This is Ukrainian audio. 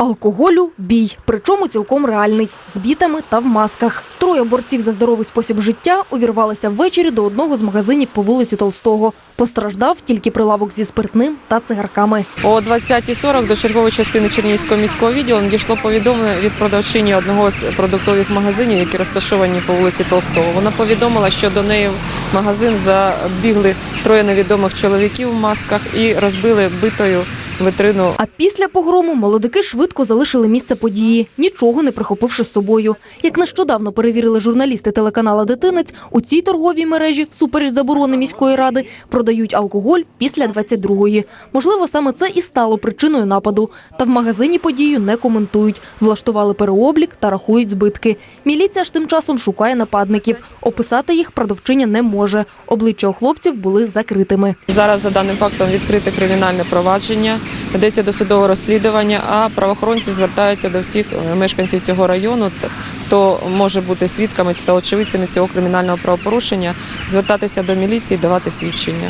Алкоголю бій, причому цілком реальний, з бітами та в масках. Троє борців за здоровий спосіб життя увірвалися ввечері до одного з магазинів по вулиці Толстого. Постраждав тільки прилавок зі спиртним та цигарками. О 20.40 до чергової частини Чернігівського міського відділу надійшло повідомлення від продавчині одного з продуктових магазинів, які розташовані по вулиці Толстого. Вона повідомила, що до неї в магазин забігли троє невідомих чоловіків в масках і розбили битою витрину А після погрому молодики швидко залишили місце події, нічого не прихопивши з собою. Як нещодавно перевірили журналісти телеканала Дитинець, у цій торговій мережі, всупереч заборони міської ради, продають алкоголь після 22-ї. Можливо, саме це і стало причиною нападу. Та в магазині подію не коментують. Влаштували переоблік та рахують збитки. Міліція ж тим часом шукає нападників. Описати їх продавчиня не може. Обличчя у хлопців були закритими. Зараз за даним фактом відкрите кримінальне провадження, ведеться досудове розслідування, а правоохоронці звертаються до всіх е, мешканців цього району, хто може бути свідками та очевидцями цього кримінального правопорушення, звертатися до міліції, давати свідчення.